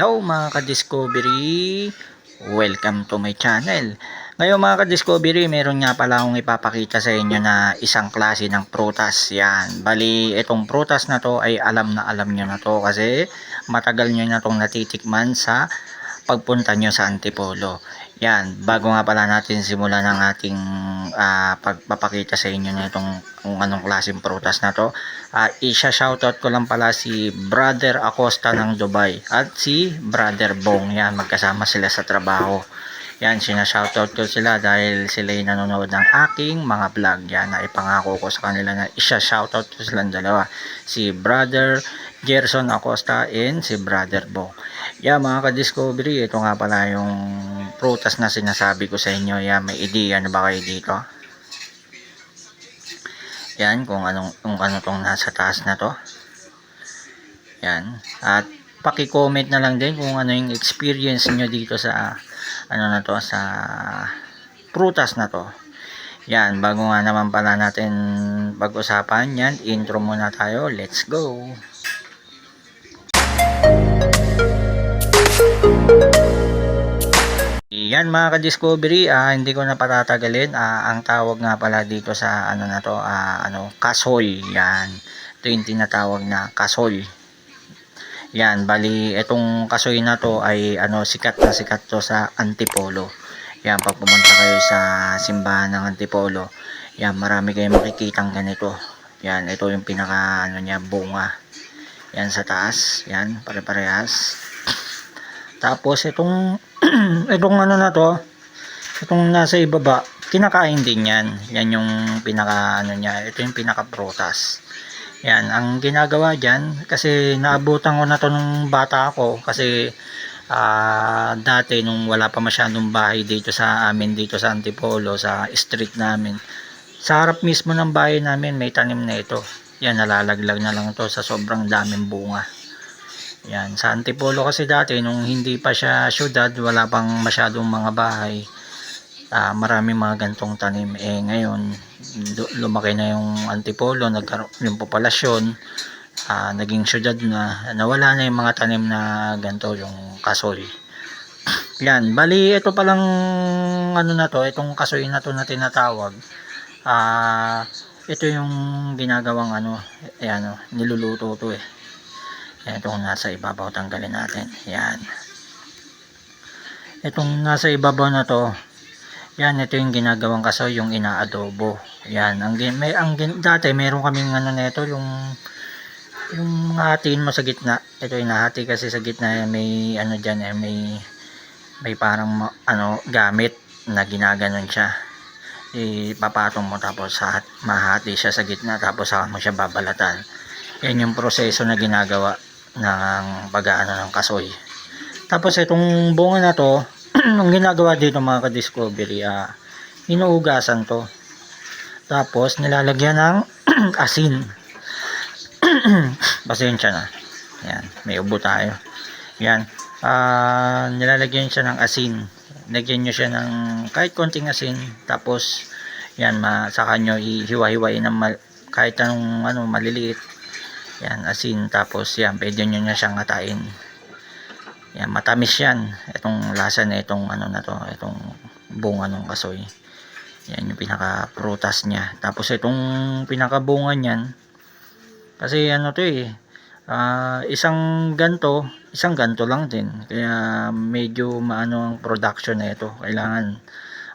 Hello mga ka-discovery! Welcome to my channel. Ngayon mga ka-discovery, meron nga pala akong ipapakita sa inyo na isang klase ng prutas. Yan. Bali, itong prutas na to ay alam na alam nyo na to kasi matagal nyo na tong natitikman sa pagpunta nyo sa Antipolo. Yan, bago nga pala natin simulan ang ating ah, pagpapakita sa inyo na itong kung anong klaseng prutas na to, ah, isa-shoutout ko lang pala si Brother Acosta ng Dubai at si Brother Bong. Yan, magkasama sila sa trabaho. Yan, sinashoutout ko sila dahil sila yung nanonood ng aking mga vlog. Yan, na ipangako ko sa kanila na isa-shoutout ko silang dalawa. Si Brother Gerson Acosta and si Brother Bong. Yan, mga ka-discovery, ito nga pala yung prutas na sinasabi ko sa inyo. Yan, may idea na ba kayo dito? Yan, kung anong kung ano tong nasa taas na to. Yan. At paki-comment na lang din kung ano yung experience niyo dito sa ano na to sa prutas na to. Yan, bago nga naman pala natin pag-usapan yan, intro muna tayo. Let's go. Yan mga ka-discovery, ah, hindi ko na patatagalin. Ah, ang tawag nga pala dito sa ano na to, ah, ano, kasoy. Yan. Ito yung tinatawag na kasoy. Yan, bali itong kasoy na to ay ano sikat na sikat to sa Antipolo. Yan, pag pumunta kayo sa simbahan ng Antipolo, yan marami kayong makikitang ganito. Yan, ito yung pinaka ano niya bunga. Yan sa taas, yan pare-parehas. Tapos itong itong ano na to, itong nasa ibaba, kinakain din yan. Yan yung pinaka ano niya, ito yung pinaka prutas. Yan, ang ginagawa diyan kasi naabutan ko na to nung bata ako kasi ah, dati nung wala pa masyadong bahay dito sa amin dito sa Antipolo sa street namin. Sa harap mismo ng bahay namin may tanim na ito. Yan, nalalaglag na lang to sa sobrang daming bunga. Yan, sa Antipolo kasi dati nung hindi pa siya syudad, wala pang masyadong mga bahay. Ah, marami mga gantong tanim. Eh ngayon, lu- lumaki na yung Antipolo, nagkaroon yung populasyon, ah, naging syudad na, nawala na yung mga tanim na ganto, yung kasoy. Yan, bali ito palang ano na to, itong kasoy na to na tinatawag. Ah, ito yung ginagawang ano, ayan oh, niluluto to eh. Itong nasa ibabaw tanggalin natin. Yan. Itong nasa ibabaw na to, yan, ito yung ginagawang kasoy, yung inaadobo. Yan, ang, may, ang dati meron kaming ano nito, yung yung hatiin mo sa gitna. Ito yung nahati kasi sa gitna, may ano dyan, eh, may may parang ano gamit na ginaganon siya. Ipapatong mo tapos sa mahati siya sa gitna tapos saka mo siya babalatan. Yan yung proseso na ginagawa ng pag-aano ng kasoy. Tapos itong bunga na to, ang ginagawa dito mga ka-discovery, ah, inuugasan to. Tapos nilalagyan ng asin. Pasensya na. Yan, may ubo tayo. Yan. Ah, nilalagyan siya ng asin. Lagyan nyo siya ng kahit konting asin. Tapos, yan, ma, saka nyo ihiwa-hiwain ng mal, kahit anong ano, maliliit. Yan, asin. Tapos, yan, pwede nyo na siyang ngatain. Yan, matamis yan. Itong lasa na itong ano na to, itong bunga ng kasoy. Yan yung pinaka prutas niya. Tapos itong pinaka bunga niyan kasi ano to eh ah, isang ganto, isang ganto lang din. Kaya medyo maano ang production na ito. Kailangan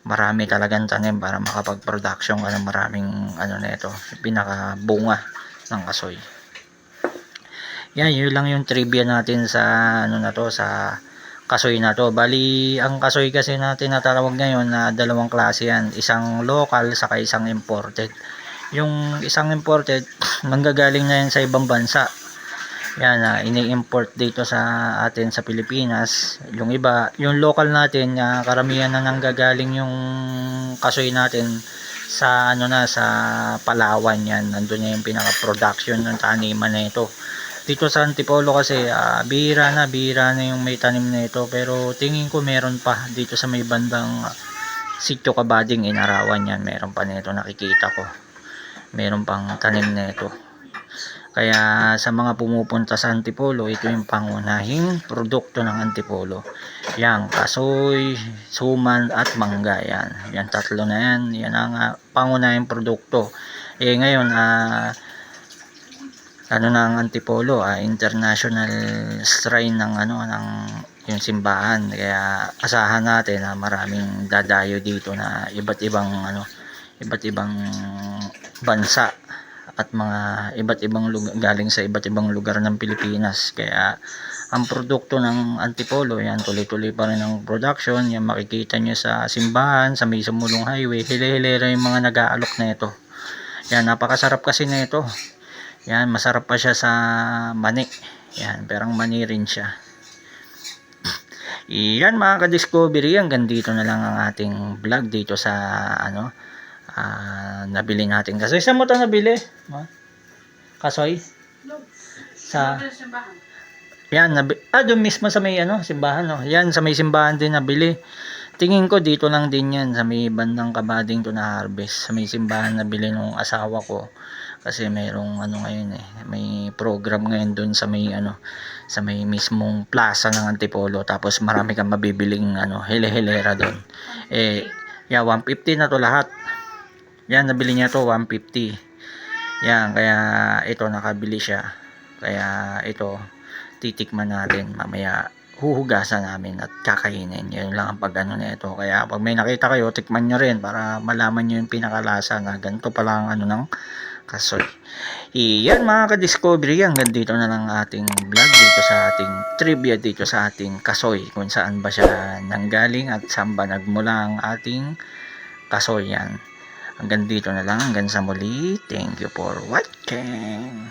marami talagang tanim para makapag-production ka ng maraming ano na ito, pinaka bunga ng kasoy. Yan, yun lang yung trivia natin sa ano na to sa kasoy na to. Bali, ang kasoy kasi na tinatawag ngayon na dalawang klase yan. Isang local saka isang imported. Yung isang imported, manggagaling na yan sa ibang bansa. Yan, na ini-import dito sa atin sa Pilipinas. Yung iba, yung local natin, ah, karamihan na nanggagaling yung kasoy natin sa ano na sa Palawan yan. Nandun na yung pinaka-production ng taniman na ito dito sa Antipolo kasi ah, bihira na bihira na yung may tanim na ito pero tingin ko meron pa dito sa may bandang ah, sityo kabading inarawan yan meron pa nito nakikita ko meron pang tanim na ito Kaya sa mga pumupunta sa Antipolo, ito yung pangunahing produkto ng Antipolo. Yan, kasoy, suman at mangga. Yan, yan tatlo na yan. Yan ang ah, pangunahing produkto. Eh ngayon, ah ano na ang Antipolo, ah, international shrine ng ano ng yung simbahan. Kaya asahan natin na maraming dadayo dito na iba't ibang ano, iba't ibang bansa at mga iba't ibang lugar, galing sa iba't ibang lugar ng Pilipinas. Kaya ang produkto ng Antipolo, yan tuloy-tuloy pa rin ang production. Yan makikita nyo sa simbahan, sa may sumulong highway. Hile-hilera yung mga nag-aalok na ito. Yan, napakasarap kasi na ito. Yan, masarap pa siya sa mani. Yan, perang mani rin siya. Yan mga ka-discovery, hanggang dito na lang ang ating vlog dito sa ano, ah, nabili natin. Kasoy, saan mo ito nabili? Ma? Kasoy? Sa, yan, nabi, ah, doon mismo sa may ano, simbahan, no? Yan, sa may simbahan din nabili. Tingin ko dito lang din yan, sa may bandang kabading to na harvest. Sa may simbahan nabili nung asawa ko. Kasi mayroong ano ngayon eh, may program ngayon doon sa may ano, sa may mismong plaza ng Antipolo. Tapos marami kang mabibiling ano, hele-helera doon. Eh, yeah, 150 na to lahat. Yan, nabili niya to 150. Yan, kaya ito nakabili siya. Kaya ito titikman natin mamaya huhugasan namin at kakainin. Yun lang ang pag ano na ito. Kaya pag may nakita kayo, tikman nyo rin para malaman nyo yung pinakalasa na ganito pala ang ano ng kasoy. Iyan mga ka-discovery, hanggang dito na lang ating vlog dito sa ating trivia dito sa ating kasoy. Kung saan ba siya nanggaling at saan ba nagmula ang ating kasoy yan. Hanggang dito na lang, hanggang sa muli. Thank you for watching.